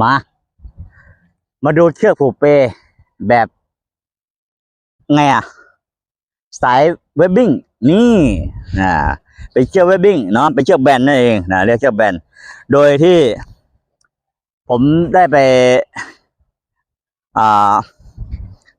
มา มาดูเชือกผูกเปแบบ ไงอะสายเวบบิ้งนี่อ่าเป็นเชือกเวบบิ้งเนาะเป็นเชือกแบนนั่นเองนะเรียกเชือกแบน โดยที่ ผมได้ไปอ่า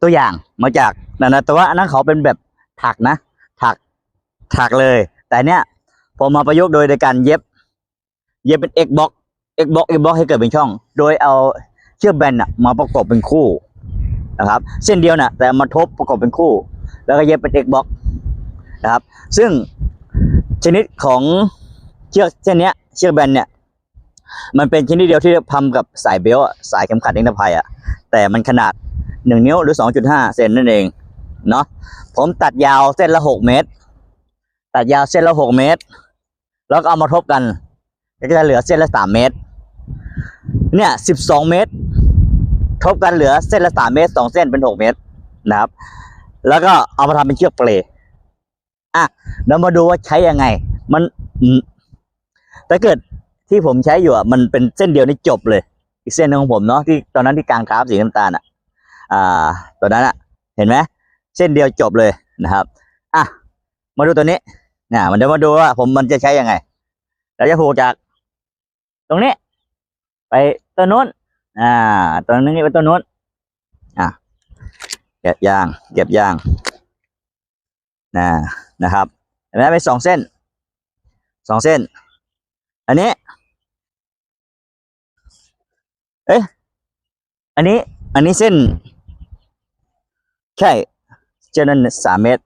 ตัวอย่างมาจากนันนะแต่ว่าอันนั้นเขาเป็นแบบถักนะ ถักถักเลย แต่เนี้ยผมมาประยุกต์โดยในการเย็บ เย็บเป็น X box X box X box ให้เกิดเป็นช่อง โดยเอาเชือกแบนอะมาประกบเป็นคู่นะครับ เส้นเดียวน่ะแต่มาทบประกบเป็นคู่ แล้วก็เย็บเป็น X box นะครับ ซึ่งชนิดของเชือกเส้นเนี้ยเชือกแบนเนี่ยมันเป็นชนิดเดียวที่ทำกับสายเบล์สายเข็มขัดนิรภัยอะแต่มันขนาดหนึ่งนิ้วหรือสองจุดห้าเซนนั่นเองเนาะผมตัดยาวเส้นละหกเมตร ตัดยาวเส้นละหกเมตร แล้วก็เอามาทบกันก็จะเหลือเส้นละสามเมตร เนี่ยสิบสองเมตร ทบกันเหลือเส้นละสามเมตรสองเส้นเป็นหกเมตรนะครับ แล้วก็เอามาทำเป็นเชือกเปลอะเรามาดูว่าใช้ยังไง มันอืมถ้าเกิดที่ผมใช้อยู่อะมันเป็นเส้นเดียวนี่จบเลย อีกเส้นนึงของผมเนาะที่ตอนนั้นที่กลางคราฟสีน้ำตาลอะ อ่าตัวนั้นอะ เห็นไหมเส้นเดียวจบเลยนะครับอะมาดูตัวนี้นะมันเดี๋ยวมาดูว่าผมมันจะใช้ยังไง เราจะผูกจาก ตรงนี้ ตัวนู้นอ่าตัวนี้ไปตัวนู้นอะเก็บยาง เก็บยางนะนะครับเห็นไหมไปสองเส้นสองเส้น อันนี้ เอ๊ะอันนี้ อันนี้เส้น ใช่เจ้านั้นสามเมตร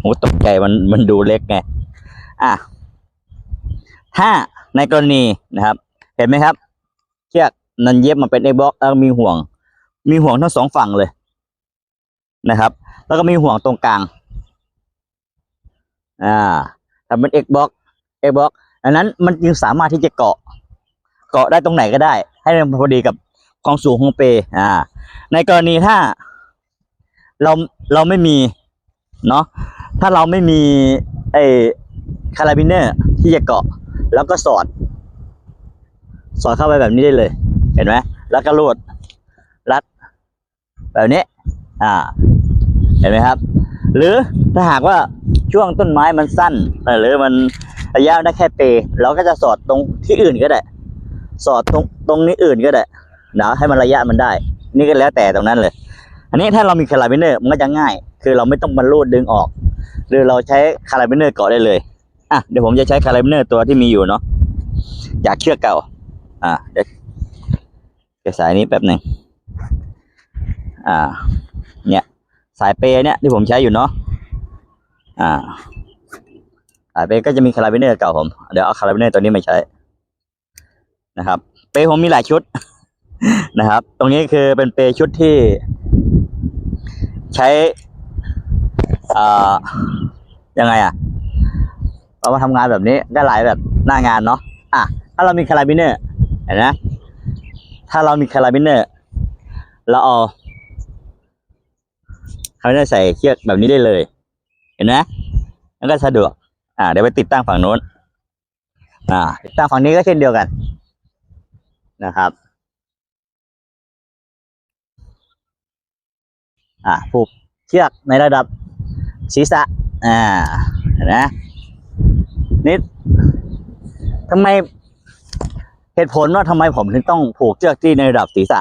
โอ้ตกใจมันมันดูเล็กไง อะถ้าในกรณีนะครับ เห็นไหมครับเชือกนันเย็บมาเป็นเอบล็อกแล้วมีห่วง มีห่วงทั้งสองฝั่งเลยนะครับ แล้วก็มีห่วงตรงกลาง อ่าทำเป็นเอกบ็อกเอกบ็อกอันนั้นมันจึงสามารถที่จะเกาะ เกาะได้ตรงไหนก็ได้ ให้มันพอดีกับความสูงของเปอ่า ในกรณีถ้าเราเราไม่มีเนาะถ้าเราไม่มีไอคาราบิเนอร์ที่จะเกาะ แล้วก็สอด สอดเข้าไปแบบนี้ได้เลย เห็นไหมแล้วก็รูดรัด แบบนี้ อ่า เห็นไหมครับ หรือถ้าหากว่าช่วงต้นไม้มันสั้นหรือมันระยะได้แค่เปเราก็จะสอดตรงที่อื่นก็ได้ สอดตรงตรงนี้อื่นก็ได้นะให้มันระยะมันได้ นี่ก็แล้วแต่ตรงนั้นเลย อันนี้ถ้าเรามีคาราบิเนอร์มันก็จะง่าย คือเราไม่ต้องมารูดดึงออก หรือเราใช้คาราบิเนอร์เกาะได้เลยอะเดี๋ยวผมจะใช้คาราบิเนอร์ตัวที่มีอยู่เนาะจากเชือกเก่า อะเดี๋ยวเดี๋ยวสายนี้แป๊บหนึ่งอ่า เนี่ย สายเปย์เนี่ยที่ผมใช้อยู่เนาะอ่า สายเปย์ก็จะมีคาราบิเนอร์เก่าผม เดี๋ยวเอาคาราบิเนอร์ตัวนี้มาใช้นะครับ เปย์ผมมีหลายชุดนะครับ ตรงนี้คือเป็นเปย์ชุดที่ ใช้อ่ายังไงอะเรามาทำงานแบบนี้ได้หลายแบบหน้างานเนาะอะถ้าเรามีคาราบิเนอร์ ห็นไหมถ้าเรามีคาราบิเนอร์ เราเอาคาราบิเนอร์ใส่เชือกแบบนี้ได้เลย เห็นไหมมันก็สะดวก อ่า เดี๋ยวไปติดตั้งฝั่งโน้น อ่า ติดตั้งฝั่งนี้ก็เช่นเดียวกัน นะครับ อ่าผูกเชือกในระดับศีรษะ อ่า เห็นไหมนิดทำไม เหตุผลว่าทำไมผมถึงต้องผูกเชือกที่ในระดับศีรษะ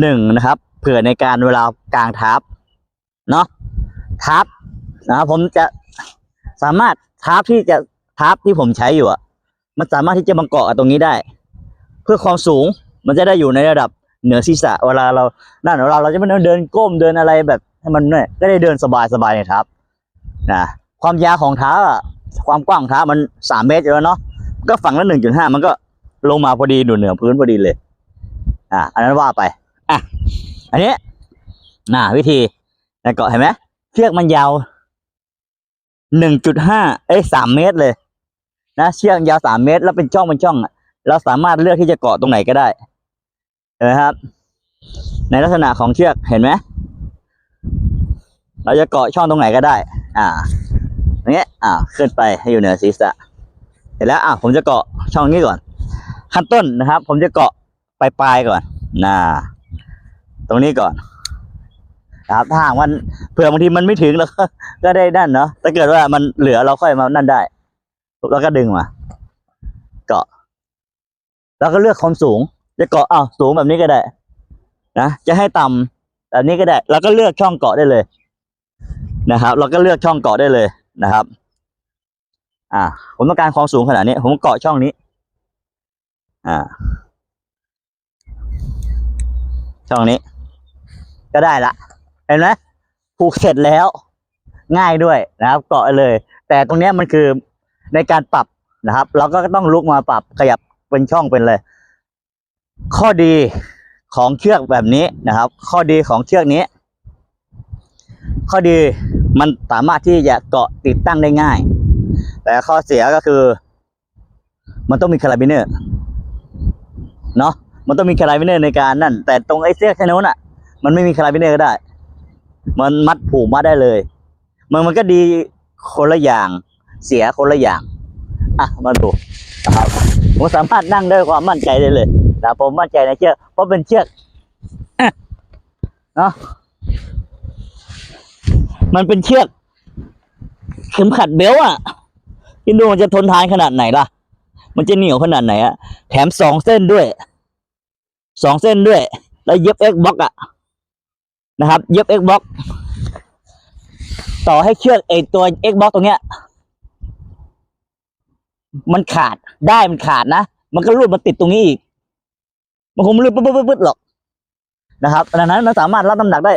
หนึ่งนะครับ เผื่อในการเวลากลางทับเนาะทับนะครับผมจะสามารถทับที่จะทับที่ผมใช้อยู่อะมันสามารถที่จะบังเกาะกับตรงนี้ได้ เพื่อความสูงมันจะได้อยู่ในระดับเหนือศีรษะเวลาเรานั่นเวลาเราจะไม่ต้องเดินก้มเดินอะไรแบบให้มันเนี่ยก็ได้เดินสบายสบายในทับนะความยาวของเท้าความกว้างของเท้ามันสามเมตรอยู่แล้วเนาะก็ฝั่งละหนึ่งจุดห้ามันก็ ลงมาพอดีหนุนเหนือพื้นพอดีเลย อะอันนั้นว่าไป อะ อันนี้น่ะวิธีในเกาะเห็นไหมเชือกมันยาวหนึ่งจุดห้าเอ้ยสามเมตรเลย นะเชือกยาวสามเมตร แล้วเป็นช่องเป็นช่องเราสามารถเลือกที่จะเกาะตรงไหนก็ได้เห็นไหมครับ ในลักษณะของเชือกเห็นไหมเราจะเกาะช่องตรงไหนก็ได้ อ่าอย่างเงี้ยอ่าขึ้นไปให้อยู่เหนือศีรษะเห็นแล้วอ่าผมจะเกาะช่องนี้ก่อน ขั้นต้นนะครับ ผมจะเกาะปลายปลายก่อนนะตรงนี้ก่อนนะครับถ้าหากมันเผื่อบางทีมันไม่ถึงแล้วก็ก็ได้นั่นเนาะถ้าเกิดว่ามันเหลือเราค่อยมานั่นได้แล้วก็ดึงมาเกาะ แล้วก็เลือกความสูง จะเกาะอ้าวสูงแบบนี้ก็ได้นะจะให้ต่ำแบบนี้ก็ได้ แล้วก็เลือกช่องเกาะได้เลย นะครับ เราก็เลือกช่องเกาะได้เลยนะครับ อ่าผมต้องการความสูงขนาดนี้ ผมเกาะช่องนี้ อ่า ช่องนี้ ก็ได้ละ เห็นไหมผูกเสร็จแล้ว ง่ายด้วยนะครับ เกาะเลย แต่ตรงนี้มันคือในการปรับนะครับ เราก็ต้องลุกมาปรับขยับเป็นช่องเป็นเลย ข้อดีของเชือกแบบนี้นะครับ ข้อดีของเชือกนี้ ข้อดีมันสามารถที่จะเกาะติดตั้งได้ง่าย แต่ข้อเสียก็คือ มันต้องมีคาราบิเนอร์ เนาะมันต้องมีคาราบิเนอร์ในการนั่น แต่ตรงไอ้เสื้อแค่นู้นอะ มันไม่มีคาราบิเนอร์ก็ได้ มันมัดผูกมัดได้เลย มันมันก็ดีคนละอย่าง เสียคนละอย่าง อะ มาดูนะครับผมสามารถนั่งด้วยความมั่นใจได้เลยนะผมมั่นใจในเชือกเพราะเป็นเชือกเนาะมันเป็นเชือก เข็มขัดเบลอะคิดดูมันจะทนทานขนาดไหนล่ะ มันจะเหนียวขนาดไหนอะแถมสองเส้นด้วยสองเส้นด้วย แล้วเย็บเอ็กบ็อกอะนะครับ เย็บเอ็กบ็อกต่อให้เชือกไอตัวเอ็กบ็อกตรงเนี้ย มันขาดได้มันขาดนะ มันก็รูดมาติดตรงนี้อีก มันคงไม่รูดปุ๊บปุ๊บปุ๊บหรอกนะครับดังนั้นมันสามารถรับน้ำหนักได้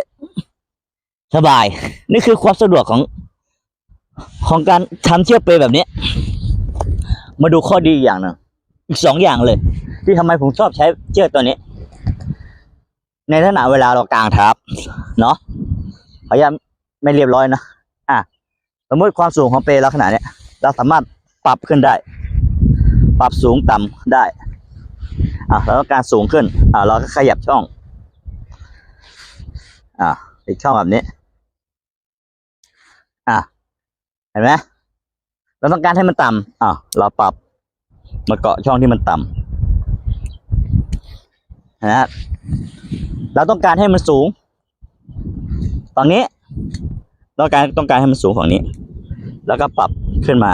สบาย นี่คือความสะดวกของของการทำเชือกเปลแบบนี้ มาดูข้อดีอย่างหนึ่งอีกสองอย่างเลย ที่ทำไมผมชอบใช้เชือกตัวนี้ ในขณะเวลาเรากางทับเนาะขออนุญาตไม่เรียบร้อยนะอะสมมติความสูงของเปลลักษณะเนี้ย เราสามารถปรับขึ้นได้ ปรับสูงต่ำได้อะแล้วการสูงขึ้นอะเราก็ขยับช่อง อะอีกช่องแบบนี้ อะเห็นไหม เราต้องการให้มันต่ำอะเราปรับมาเกาะช่องที่มันต่ำนะฮะเราต้องการให้มันสูงฝั่งนี้ต้องการต้องการให้มันสูงฝั่งนี้ แล้วก็ปรับขึ้นมา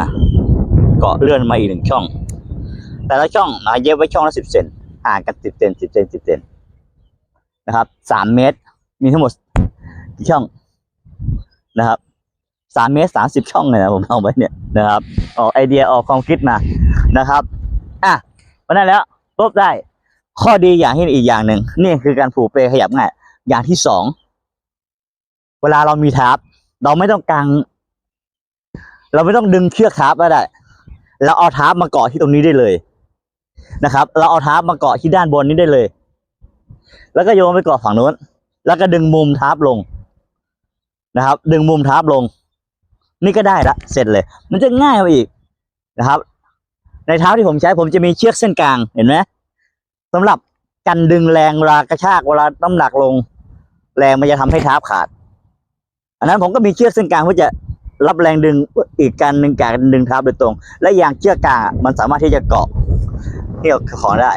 เกาะเลื่อนมาอีกหนึ่งช่อง แต่ละช่องนะเย็บไว้ช่องละสิบเซนห่างกันสิบเซนสิบเซนสิบเซนนะครับสามเมตร มีทั้งหมดกี่ช่องนะครับ สามเมตรสามสิบช่องเลยนะผมเอาไว้เนี่ยนะครับ ออกไอเดียออกความคิดมานะครับอะวันนั้นแล้วครบได้ ข้อดีอย่างที่อีกอย่างหนึ่งนี่คือการผูกเปลขยับง่ายอย่างที่สองเวลาเรามีทับเราไม่ต้องกางเราไม่ต้องดึงเชือกทับก็ได้เราเอาทับมาเกาะที่ตรงนี้ได้เลยนะครับ เราเอาทับมาเกาะที่ด้านบนนี้ได้เลย แล้วก็โยนไปเกาะฝั่งนู้น แล้วก็ดึงมุมทับลงนะครับ ดึงมุมทับลง นี่ก็ได้ละเสร็จเลย มันจะง่ายไปอีกนะครับ ในเท้าที่ผมใช้ผมจะมีเชือกเส้นกลางเห็นไหมสำหรับกันดึงแรงเวลากระชากเวลาน้ำหนักลง แรงมันจะทำให้เท้าขาด อันนั้นผมก็มีเชือกเส้นกลางเพื่อจะรับแรงดึงอีกการหนึ่งการดึงเท้าโดยตรง และอย่างเชือกกลางมันสามารถที่จะเกาะเกี่ยวของได้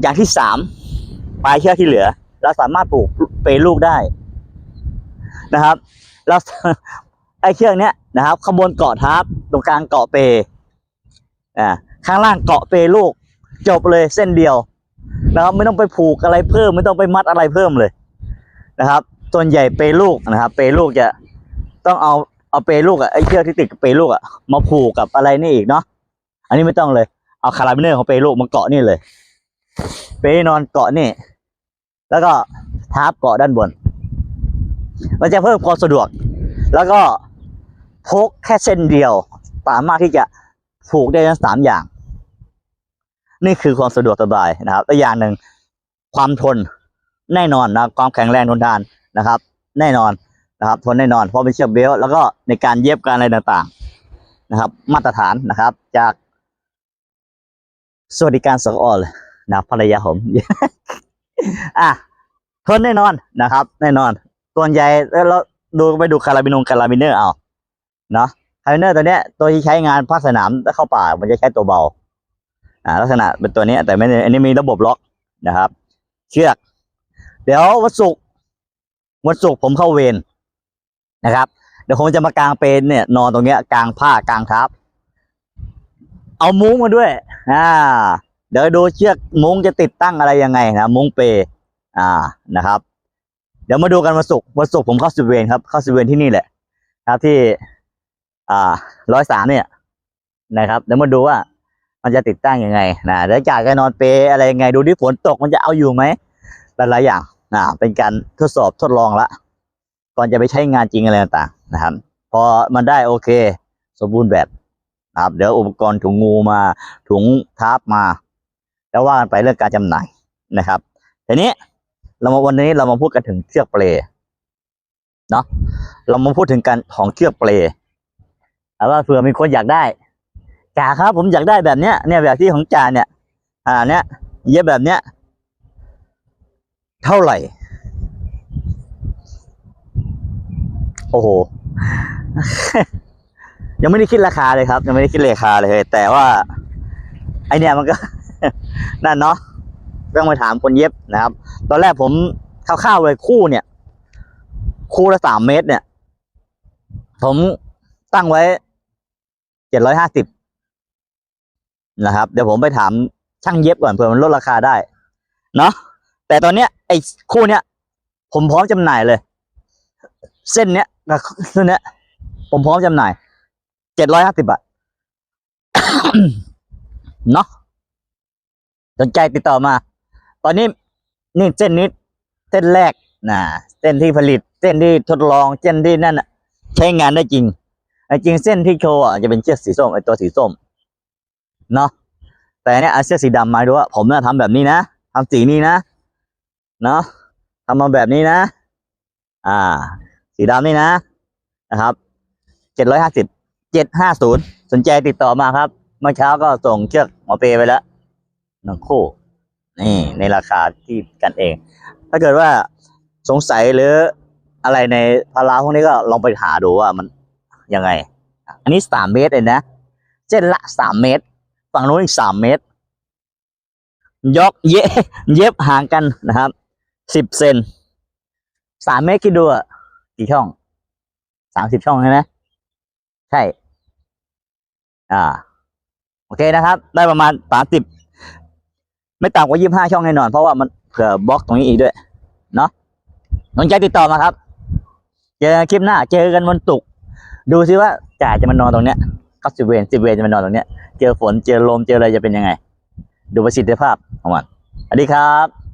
อย่างที่สามปลายเชือกที่เหลือ เราสามารถปลูกเปลูกได้นะครับ เรา อ้เชือกเนี้ยนะครับขบวนเกาะทับตรงกลางเกาะเปย์อ่าข้างล่างเกาะเปย์ลูก จบเลยเส้นเดียวนะครับไม่ต้องไปผูกอะไรเพิ่ม ไม่ต้องไปมัดอะไรเพิ่มเลยนะครับส่วนใหญ่เปย์ลูกนะครับ เปย์ลูกจะต้องเอาเอาเปย์ลูกอะไอ้เชือกที่ติดกับเปย์ลูกอะมาผูกกับอะไรนี่อีกเนาะอันนี้ไม่ต้องเลย เอาคาราบิเนอร์ของเปย์ลูกมาเกาะนี่เลย เปย์นอนเกาะนี่ แล้วก็ทับเกาะด้านบน มันจะเพิ่มความสะดวก แล้วก็ พกแค่เส้นเดียว สามารถที่จะผูกได้ทั้งสามอย่าง นี่คือความสะดวกสบายนะครับและอย่างหนึ่งความทนแน่นอนนะความแข็งแรงทนทานนะครับ แน่นอนนะครับ ทนแน่นอนเพราะเป็นเชือกเบลแล้วก็ในการเย็บการอะไรต่างๆนะครับ มาตรฐานนะครับ จากสวัสดิการสกอลนะภรรยาผมอะทนแน่นอนนะครับ แน่นอนส่วนใหญ่แล้วดูไปดูคาราบินงคาราบิเนอร์เอา เนาะคาราบิเนอร์ตัวเนี้ยตัวที่ใช้งานภาคสนามถ้าเข้าป่ามันจะใช้ตัวเบาอ่าลักษณะเป็นตัวนี้แต่ไม่ได้อันนี้มีระบบล็อกนะครับ เชือก เดี๋ยววันศุกร์วันศุกร์ผมเข้าเวรนะครับ เดี๋ยวผมจะมากางเปนเนี่ย นอนตรงเนี้ยกางผ้ากางทับ เอามุ้งมาด้วยอ่าเดี๋ยวดูเชือกมุ้งจะติดตั้งอะไรยังไงนะมุ้งเปอ่านะครับ เดี๋ยวมาดูกันวันศุกร์วันศุกร์ผมเข้าสิบเวรครับเข้าสิบเวรที่นี่แหละครับที่ อ่าร้อยสามเนี่ยนะครับเดี๋ยวมาดูว่ามันจะติดตั้งยังไงนะเดี๋ยวจากการนอนเปอะไรยังไง ดูที่ฝนตกมันจะเอาอยู่ไหมหลายๆอย่างนะเป็นการทดสอบทดลองละก่อนจะไปใช้งานจริงอะไรต่างๆนะครับ พอมันได้โอเค สมบูรณ์แบบนะครับ เดี๋ยวอุปกรณ์ถุงงูมาถุงทาร์ปมา แล้วว่ากันไปเรื่องการจำหน่ายนะครับทีนี้เรามาวันนี้เรามาพูดกันถึงเชือกเปลเนาะเรามาพูดถึงการของเชือกเปล เอาว่าเผื่อมีคนอยากได้จ่าครับ ผมอยากได้แบบเนี้ยเนี่ยแบบที่ของจ่าเนี่ย อ่าเนี้ยเย็บแบบเนี้ย เท่าไหร่ โอ้โห ยังไม่ได้คิดราคาเลยครับ ยังไม่ได้คิดราคาเลย แต่ว่า ไอเนี่ยมันก็ นั่นเนาะต้องไปถามคนเย็บนะครับ ตอนแรกผมคร่าวๆเลยคู่เนี่ย คู่ละสามเมตรเนี่ย ผมตั้งไว้ เจ็ดร้อยห้าสิบนะครับ เดี๋ยวผมไปถามช่างเย็บก่อนเผื่อมันลดราคาได้ เนาะแต่ตอนเนี้ยไอ้คู่เนี้ยผมพร้อมจำหน่ายเลย เส้นเนี้ยกับเส้นเนี้ย ผมพร้อมจำหน่ายเจ็ดร้อยห้าสิบบาทเนาะสนใจติดต่อมา ตอนนี้นี่เส้นนี้เส้นแรกนะเส้นที่ผลิต เส้นที่ทดลองเส้นที่นั่นน่ะใช้งานได้จริง จริงเส้นที่โชว์อะจะเป็นเชือกสีส้มไอ้ตัวสีส้มเนาะแต่เนี้ยเอาเชือกสีดำมาดูว่าผมเนี่ยทำแบบนี้นะทำสีนี้นะเนาะทำมาแบบนี้นะ อ่า สีดำนี่นะนะครับเจ็ดร้อยห้าสิบเจ็ดห้าศูนย์สนใจติดต่อมาครับ เมื่อเช้าก็ส่งเชือกหมอเปไปแล้วหนึ่งคู่นี่ในราคาที่กันเอง ถ้าเกิดว่าสงสัยหรืออะไรในพาราพวกนี้ก็ลองไปหาดูว่ามัน ยังไง อันนี้สามเมตรเองนะเส้นละสามเมตร ฝั่งโน้นอีกสามเมตร ยกเยเย็บห่างกันนะครับสิบเซนสามเมตรคิดดูอะกี่ช่องสามสิบช่องใช่ไหมใช่ อ่า โอเคนะครับ ได้ประมาณสามสิบไม่ต่ำกว่ายี่ห้าช่องแน่นอน เพราะว่ามันเผื่อบล็อกตรงนี้อีกด้วย เนาะสนใจติดต่อมาครับ เจอกันคลิปหน้า เจอกันวันศุกร์ ดูซิว่าจ่าจะมานอนตรงเนี้ยก็สิบเวนสิบเวนจะมานอนตรงเนี้ย เจอฝนเจอลมเจออะไรจะเป็นยังไง ดูประสิทธิภาพของมันสวัสดีครับ